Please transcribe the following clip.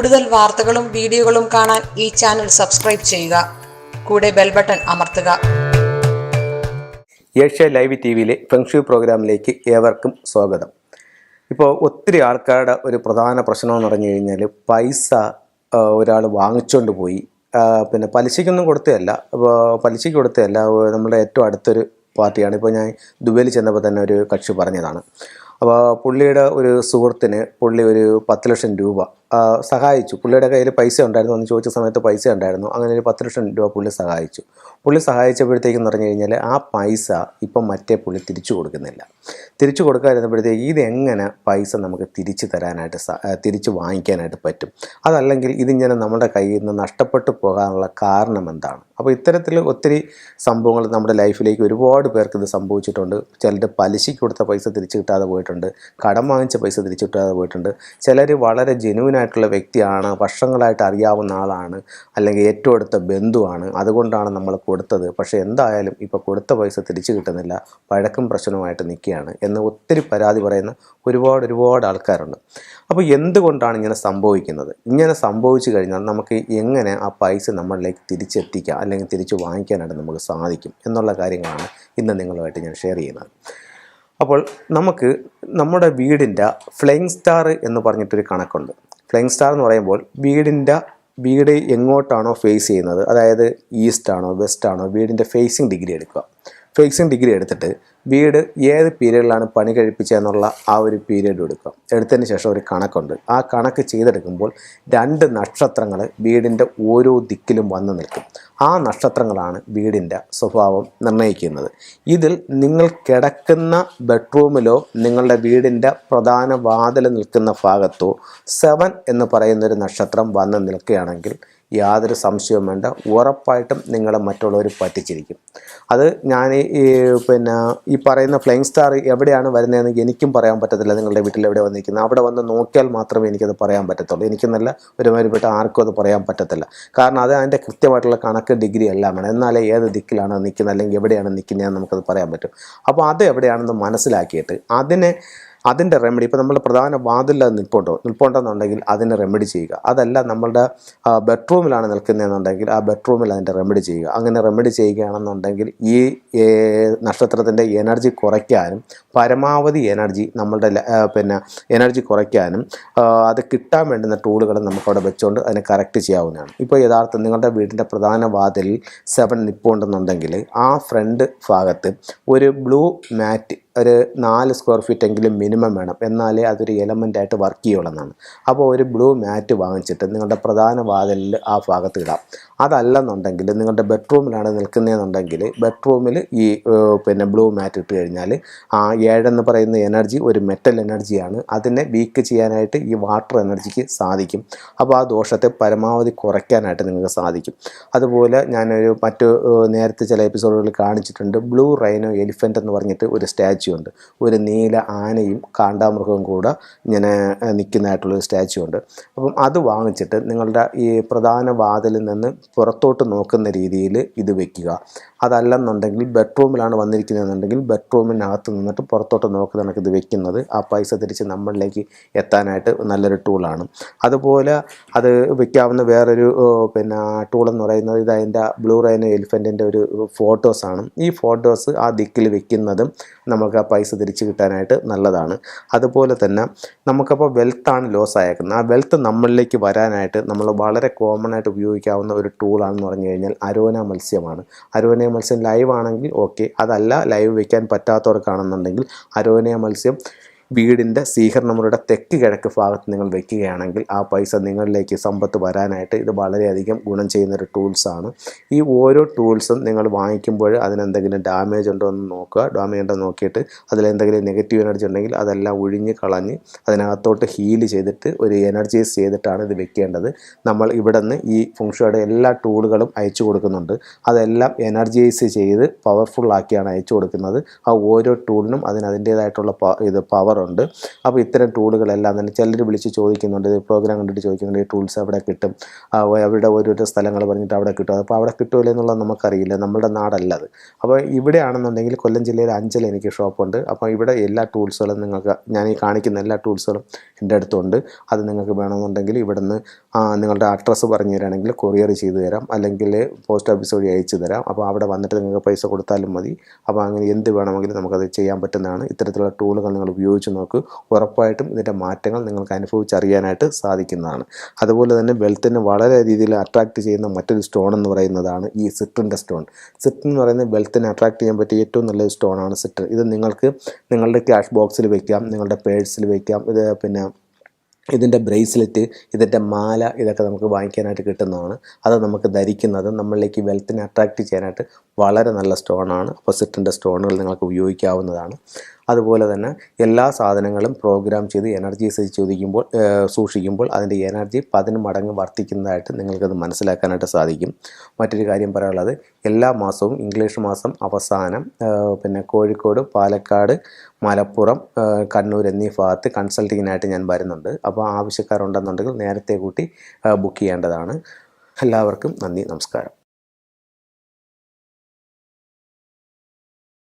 കൂടുതൽ വാർത്തകളും വീഡിയോകളും കാണാൻ ഈ ചാനൽ സബ്സ്ക്രൈബ് ചെയ്യുക. കൂടെ ബെൽ ബട്ടൺ അമർത്തുക. ഏഷ്യ ലൈവ് ടി വിയിലെ ഫെങ്ഷു പ്രോഗ്രാമിലേക്ക് ഏവർക്കും സ്വാഗതം. ഇപ്പോൾ ഒത്തിരി ആൾക്കാരുടെ ഒരു പ്രധാന പ്രശ്നം എന്ന് പറഞ്ഞു കഴിഞ്ഞാൽ പൈസ ഒരാൾ വാങ്ങിച്ചുകൊണ്ട് പോയി. പിന്നെ പലിശയ്ക്കൊന്നും കൊടുത്തതല്ല. പലിശയ്ക്ക് കൊടുത്തതല്ല. നമ്മുടെ ഏറ്റവും അടുത്തൊരു പാർട്ടിയാണ്. ഇപ്പോൾ ഞാൻ ദുബൈയിൽ ചെന്നപ്പോൾ തന്നെ ഒരു കക്ഷി പറഞ്ഞതാണ്. അപ്പോൾ പുള്ളിയുടെ ഒരു സുഹൃത്തിന് പുള്ളി ഒരു പത്ത് ലക്ഷം രൂപ സഹായിച്ചു. പുള്ളിയുടെ കയ്യിൽ പൈസ ഉണ്ടായിരുന്നു. എന്ന് ചോദിച്ച സമയത്ത് പൈസ ഉണ്ടായിരുന്നു. അങ്ങനെ ഒരു പത്ത് ലക്ഷം രൂപ പുള്ളി സഹായിച്ചു. പുള്ളി സഹായിച്ചപ്പോഴത്തേക്കെന്ന് പറഞ്ഞു കഴിഞ്ഞാൽ ആ പൈസ ഇപ്പം മറ്റേ പുള്ളി തിരിച്ചു കൊടുക്കുന്നില്ല. തിരിച്ചു കൊടുക്കാതിരുന്നപ്പോഴത്തേക്ക് ഇതെങ്ങനെ പൈസ നമുക്ക് തിരിച്ചു തരാനായിട്ട് തിരിച്ചു വാങ്ങിക്കാനായിട്ട് പറ്റും? അതല്ലെങ്കിൽ ഇതിങ്ങനെ നമ്മുടെ കയ്യിൽ നിന്ന് നഷ്ടപ്പെട്ടു പോകാനുള്ള കാരണം എന്താണ്? അപ്പോൾ ഇത്തരത്തിൽ ഒത്തിരി സംഭവങ്ങൾ നമ്മുടെ ലൈഫിലേക്ക് ഒരുപാട് പേർക്ക് ഇത് സംഭവിച്ചിട്ടുണ്ട്. ചിലർ പലിശയ്ക്ക് കൊടുത്ത പൈസ തിരിച്ചു കിട്ടാതെ പോയിട്ടുണ്ട്. കടം വാങ്ങിച്ച പൈസ തിരിച്ചു കിട്ടാതെ പോയിട്ടുണ്ട്. ചിലർ വളരെ ജെനുവിൻ ആയിട്ടുള്ള വ്യക്തിയാണ് വർഷങ്ങളായിട്ട് അറിയാവുന്ന ആളാണ് അല്ലെങ്കിൽ ഏറ്റവും അടുത്ത ബന്ധുവാണ്. അതുകൊണ്ടാണ് നമ്മൾ കൊടുത്തത്. പക്ഷേ എന്തായാലും ഇപ്പോൾ കൊടുത്ത പൈസ തിരിച്ചു കിട്ടുന്നില്ല വഴക്കും പ്രശ്നവുമായിട്ട് നിൽക്കുകയാണ് എന്ന് ഒത്തിരി പരാതി പറയുന്ന ഒരുപാട് ഒരുപാട് ആൾക്കാരുണ്ട്. അപ്പോൾ എന്തുകൊണ്ടാണ് ഇങ്ങനെ സംഭവിക്കുന്നത്? ഇങ്ങനെ സംഭവിച്ചു കഴിഞ്ഞാൽ നമുക്ക് എങ്ങനെ ആ പൈസ നമ്മളിലേക്ക് തിരിച്ചെത്തിക്കാം അല്ലെങ്കിൽ തിരിച്ച് വാങ്ങിക്കാനായിട്ട് നമുക്ക് സാധിക്കും എന്നുള്ള കാര്യങ്ങളാണ് ഇന്ന് നിങ്ങളുമായിട്ട് ഞാൻ ഷെയർ ചെയ്യുന്നത്. അപ്പോൾ നമുക്ക് നമ്മുടെ വീടിന്റെ ഫ്ലയിങ് സ്റ്റാർ എന്ന് പറഞ്ഞിട്ടൊരു കണക്കുണ്ട്. ഫ്ലയിങ് സ്റ്റാർ എന്ന് പറയുമ്പോൾ വീടിന്റെ വീട് എങ്ങോട്ടാണോ ഫേസ് ചെയ്യുന്നത്. അതായത് ഈസ്റ്റ് ആണോ വെസ്റ്റ് ആണോ വീടിന്റെ ഫേസിങ് ഡിഗ്രി എടുക്കുക. ഫേസിങ് ഡിഗ്രി എടുത്തിട്ട് വീട് ഏത് പീരീഡിലാണ് പണി കഴിപ്പിച്ചതെന്നുള്ള ആ ഒരു പീരീഡ് എടുക്കുക എടുത്തതിന് ശേഷം ഒരു കണക്കുണ്ട്. ആ കണക്ക് ചെയ്തെടുക്കുമ്പോൾ രണ്ട് നക്ഷത്രങ്ങൾ വീടിന്റെ ഓരോ ദിക്കിലും വന്നു നിൽക്കും. ആ നക്ഷത്രങ്ങളാണ് വീടിന്റെ സ്വഭാവം നിർണയിക്കുന്നത്. ഇതിൽ നിങ്ങൾ കിടക്കുന്ന ബെഡ്റൂമിലോ നിങ്ങളുടെ വീടിന്റെ പ്രധാന വാതിൽ നിൽക്കുന്ന ഭാഗത്തോ സെവൻ എന്ന് പറയുന്നൊരു നക്ഷത്രം വന്ന് നിൽക്കുകയാണെങ്കിൽ യാതൊരു സംശയവും വേണ്ട. ഉറപ്പായിട്ടും നിങ്ങളെ മറ്റുള്ളവർ പറ്റിച്ചിരിക്കും. അത് ഞാൻ ഈ പിന്നെ ഈ പറയുന്ന ഫ്ലൈങ് സ്റ്റാർ എവിടെയാണ് വരുന്നതെന്ന് എനിക്കും പറയാൻ പറ്റത്തില്ല. നിങ്ങളുടെ വീട്ടിൽ എവിടെ വന്നിരിക്കുന്നത്? അവിടെ വന്ന് നോക്കിയാൽ മാത്രമേ എനിക്കത് പറയാൻ പറ്റത്തുള്ളൂ. എനിക്കെന്നല്ല ഒരുമാതിരിപ്പെട്ട ആർക്കും അത് പറയാൻ പറ്റത്തില്ല. കാരണം അത് അതിന്റെ കൃത്യമായിട്ടുള്ള കണക്ക് ഡിഗ്രി എല്ലാം വേണം എന്നാലേ ഏത് ദിക്കിലാണ് നിൽക്കുന്നത്? അല്ലെങ്കിൽ എവിടെയാണ് നിൽക്കുന്നതെന്ന് നമുക്കത് പറയാൻ പറ്റും. അപ്പോൾ അത് എവിടെയാണെന്ന് മനസ്സിലാക്കിയിട്ട് അതിനെ അതിന്റെ റെമഡി ഇപ്പോൾ നമ്മുടെ പ്രധാന വാതിൽ അത് നിൽപ്പുണ്ടോ? നിൽപ്പുണ്ടെന്നുണ്ടെങ്കിൽ അതിന് റെമഡി ചെയ്യുക. അതല്ല നമ്മളുടെ ബെഡ്റൂമിലാണ് നിൽക്കുന്നതെന്നുണ്ടെങ്കിൽ ആ ബെഡ്റൂമിൽ അതിന്റെ റെമഡി ചെയ്യുക. അങ്ങനെ റെമഡി ചെയ്യുകയാണെന്നുണ്ടെങ്കിൽ ഈ നക്ഷത്രത്തിന്റെ എനർജി കുറയ്ക്കാനും പരമാവധി എനർജി നമ്മളുടെ പിന്നെ എനർജി കുറയ്ക്കാനും അത് കിട്ടാൻ വേണ്ടുന്ന ടൂളുകൾ നമുക്കവിടെ വെച്ചുകൊണ്ട് അതിനെ കറക്റ്റ് ചെയ്യാവുന്നതാണ്. ഇപ്പോൾ യഥാർത്ഥം നിങ്ങളുടെ വീടിന്റെ പ്രധാന വാതിൽ സെവൻ നിൽപ്പുണ്ടെന്നുണ്ടെങ്കിൽ ആ ഫ്രണ്ട് ഭാഗത്ത് ഒരു ബ്ലൂ മാറ്റ് ഒരു നാല് സ്ക്വയർ ഫീറ്റ് എങ്കിലും മിനിമം വേണം. എന്നാലേ അതൊരു എലമെന്റ് ആയിട്ട് വർക്ക് ചെയ്യുള്ളതാണ് അപ്പോൾ ഒരു ബ്ലൂ മാറ്റ് വാങ്ങിച്ചിട്ട് നിങ്ങളുടെ പ്രധാന വാതിലിൽ ആ ഭാഗത്ത് ഇടാം. അതല്ലെന്നുണ്ടെങ്കിൽ നിങ്ങളുടെ ബെഡ്റൂമിലാണ് നിൽക്കുന്നതെന്നുണ്ടെങ്കിൽ ബെഡ്റൂമിൽ ഈ പിന്നെ ബ്ലൂ മാറ്റ് ഇട്ട് കഴിഞ്ഞാൽ ആ ഏഴെന്ന് പറയുന്ന എനർജി ഒരു മെറ്റൽ എനർജിയാണ് അതിനെ വീക്ക് ചെയ്യാനായിട്ട് ഈ വാട്ടർ എനർജിക്ക് സാധിക്കും. അപ്പോൾ ആ ദോഷത്തെ പരമാവധി കുറയ്ക്കാനായിട്ട് നിങ്ങൾക്ക് സാധിക്കും. അതുപോലെ ഞാനൊരു മറ്റു നേരത്തെ ചില എപ്പിസോഡുകളിൽ കാണിച്ചിട്ടുണ്ട്. ബ്ലൂ റൈനോ എലിഫന്റ് എന്ന് പറഞ്ഞിട്ട് ഒരു സ്റ്റാച്യു ഉണ്ട് ഒരു നീല ആനയും കാണ്ടാമൃഗവും കൂടെ ഇങ്ങനെ നിൽക്കുന്നതായിട്ടുള്ളൊരു സ്റ്റാച്യു ഉണ്ട് അപ്പം അത് വാങ്ങിച്ചിട്ട് നിങ്ങളുടെ ഈ പ്രധാന വാതിലിൽ നിന്ന് പുറത്തോട്ട് നോക്കുന്ന രീതിയിൽ ഇത് വെക്കുക. അതല്ലെന്നുണ്ടെങ്കിൽ ബെഡ്റൂമിലാണ് വന്നിരിക്കുന്നതെന്നുണ്ടെങ്കിൽ ബെഡ്റൂമിനകത്ത് നിന്നിട്ട് പുറത്തോട്ട് നോക്കി കണക്ക് ഇത് വെക്കുന്നത് ആ പൈസ തിരിച്ച് നമ്മളിലേക്ക് എത്താനായിട്ട് നല്ലൊരു ടൂളാണ് അതുപോലെ അത് വെക്കാവുന്ന വേറൊരു പിന്നെ ടൂൾ എന്ന് പറയുന്നത് ഇത് അതിന്റെ ബ്ലൂ റൈൻ എലിഫന്റിന്റെ ഒരു ഫോട്ടോസാണ് ഈ ഫോട്ടോസ് ആ ദിക്കിൽ വെക്കുന്നതും നമുക്ക് ആ പൈസ തിരിച്ച് കിട്ടാനായിട്ട് നല്ലതാണ്. അതുപോലെ തന്നെ നമുക്കപ്പോൾ വെൽത്താണ് ലോസ് ആയേക്കുന്നത്. ആ വെൽത്ത് നമ്മളിലേക്ക് വരാനായിട്ട് നമ്മൾ വളരെ കോമൺ ആയിട്ട് ഉപയോഗിക്കാവുന്ന ഒരു ടൂളാണെന്ന് പറഞ്ഞു കഴിഞ്ഞാൽ അരോന മത്സ്യമാണ്. അരോന മത്സ്യം ലൈവ് ആണെങ്കിൽ ഓക്കെ അതല്ല ലൈവ് വെക്കാൻ പറ്റാത്തവർക്കാണെന്നുണ്ടെങ്കിൽ അരോനയ മത്സ്യം വീടിന്റെ സ്വീകരണമുറിയുടെ തെക്ക് കിഴക്ക് ഭാഗത്ത് നിങ്ങൾ വെക്കുകയാണെങ്കിൽ ആ പൈസ നിങ്ങളിലേക്ക് സമ്പത്ത് വരാനായിട്ട് ഇത് വളരെയധികം ഗുണം ചെയ്യുന്ന ഒരു ടൂൾസാണ് ഈ ഓരോ ടൂൾസും നിങ്ങൾ വാങ്ങിക്കുമ്പോൾ അതിനെന്തെങ്കിലും ഡാമേജ് ഉണ്ടോ എന്ന് നോക്കുക. ഡാമേജ് ഉണ്ടോ നോക്കിയിട്ട് അതിലെന്തെങ്കിലും നെഗറ്റീവ് എനർജി ഉണ്ടെങ്കിൽ അതെല്ലാം ഒഴിഞ്ഞ് കളഞ്ഞ് അതിനകത്തോട്ട് ഹീൽ ചെയ്തിട്ട് ഒരു എനർജൈസ് ചെയ്തിട്ടാണ് ഇത് വെക്കേണ്ടത്. നമ്മൾ ഇവിടെ നിന്ന് ഈ ഫുങ്ഷയുടെ എല്ലാ ടൂളുകളും അയച്ചു കൊടുക്കുന്നുണ്ട്. അതെല്ലാം എനർജൈസ് ചെയ്ത് പവർഫുൾ ആക്കിയാണ് അയച്ചു കൊടുക്കുന്നത്. ആ ഓരോ ടൂളിനും അതിന് അതിന്റേതായിട്ടുള്ള ഇത് പവറുണ്ട് ചെയ്യാറുണ്ട് അപ്പോൾ ഇത്തരം ടൂളുകളെല്ലാം തന്നെ ചിലർ വിളിച്ച് ചോദിക്കുന്നുണ്ട്. പ്രോഗ്രാം കണ്ടിട്ട് ചോദിക്കുന്നുണ്ട് ഈ ടൂൾസ് അവിടെ കിട്ടും? അവിടെ ഓരോരോ സ്ഥലങ്ങൾ പറഞ്ഞിട്ട് അവിടെ കിട്ടും? അപ്പോൾ അവിടെ കിട്ടുമല്ലോ എന്നുള്ളത് നമുക്കറിയില്ല. നമ്മുടെ നാടല്ല അത് അപ്പോൾ ഇവിടെയാണെന്നുണ്ടെങ്കിൽ കൊല്ലം ജില്ലയിൽ അഞ്ചൽ എനിക്ക് ഷോപ്പുണ്ട്. അപ്പോൾ ഇവിടെ എല്ലാ ടൂൾസുകളും നിങ്ങൾക്ക് ഞാൻ ഈ കാണിക്കുന്ന എല്ലാ ടൂൾസുകളും എന്റെ അടുത്തുണ്ട്. അത് നിങ്ങൾക്ക് വേണമെന്നുണ്ടെങ്കിൽ ഇവിടുന്ന് നിങ്ങളുടെ അഡ്രസ്സ് പറഞ്ഞു തരാണെങ്കിൽ കൊറിയർ ചെയ്തു തരാം. അല്ലെങ്കിൽ പോസ്റ്റ് ഓഫീസ് വഴി അയച്ചു തരാം. അപ്പോൾ അവിടെ വന്നിട്ട് നിങ്ങൾക്ക് പൈസ കൊടുത്താലും മതി. അപ്പോൾ അങ്ങനെ എന്ത് വേണമെങ്കിലും നമുക്കത് ചെയ്യാൻ പറ്റുന്നതാണ്. ഇത്തരത്തിലുള്ള ടൂളുകൾ നിങ്ങൾ ഉപയോഗിച്ച് നോക്ക്. ഉറപ്പായിട്ടും ഇതിന്റെ മാറ്റങ്ങൾ നിങ്ങൾക്ക് അനുഭവിച്ചറിയാനായിട്ട് സാധിക്കുന്നതാണ്. അതുപോലെ തന്നെ വെൽത്തിനെ വളരെ രീതിയിൽ അട്രാക്റ്റ് ചെയ്യുന്ന മറ്റൊരു സ്റ്റോൺ എന്ന് പറയുന്നതാണ് ഈ സിട്രിന്റെ സ്റ്റോൺ സിട്രിൻ എന്ന് പറയുന്നത് വെൽത്തിനെ അട്രാക്റ്റ് ചെയ്യാൻ പറ്റിയ ഏറ്റവും നല്ലൊരു സ്റ്റോണാണ് സിട്രിൻ ഇത് നിങ്ങൾക്ക് നിങ്ങളുടെ ക്യാഷ് ബോക്സിൽ വയ്ക്കാം നിങ്ങളുടെ പേഴ്സിൽ വയ്ക്കാം ഇത് പിന്നെ ഇതിന്റെ ബ്രേസ്ലെറ്റ് ഇതിന്റെ മാല ഇതൊക്കെ നമുക്ക് വാങ്ങിക്കാനായിട്ട് കിട്ടുന്നതാണ്. അത് നമുക്ക് ധരിക്കുന്നത് നമ്മളിലേക്ക് വെൽത്തിനെ അട്രാക്റ്റ് ചെയ്യാനായിട്ട് വളരെ നല്ല സ്റ്റോണാണ് അപ്പോൾ സിറ്റിന്റെ സ്റ്റോണുകൾ നിങ്ങൾക്ക് ഉപയോഗിക്കാവുന്നതാണ്. അതുപോലെ തന്നെ എല്ലാ സാധനങ്ങളും പ്രോഗ്രാം ചെയ്ത് എനർജി ചോദിക്കുമ്പോൾ സൂക്ഷിക്കുമ്പോൾ അതിന്റെ എനർജി പതിന് മടങ്ങ് വർദ്ധിക്കുന്നതായിട്ട് നിങ്ങൾക്കത് മനസ്സിലാക്കാനായിട്ട് സാധിക്കും. മറ്റൊരു കാര്യം പറയാനുള്ളത് എല്ലാ മാസവും ഇംഗ്ലീഷ് മാസം അവസാനം പിന്നെ കോഴിക്കോട് പാലക്കാട് മലപ്പുറം കണ്ണൂർ എന്നീ ഭാഗത്ത് കൺസൾട്ടിങ്ങിനായിട്ട് ഞാൻ വരുന്നുണ്ട്. അപ്പോൾ ആവശ്യക്കാരുണ്ടെന്നുണ്ടെങ്കിൽ നേരത്തെ കൂട്ടി ബുക്ക് ചെയ്യേണ്ടതാണ്. എല്ലാവർക്കും നന്ദി നമസ്കാരം.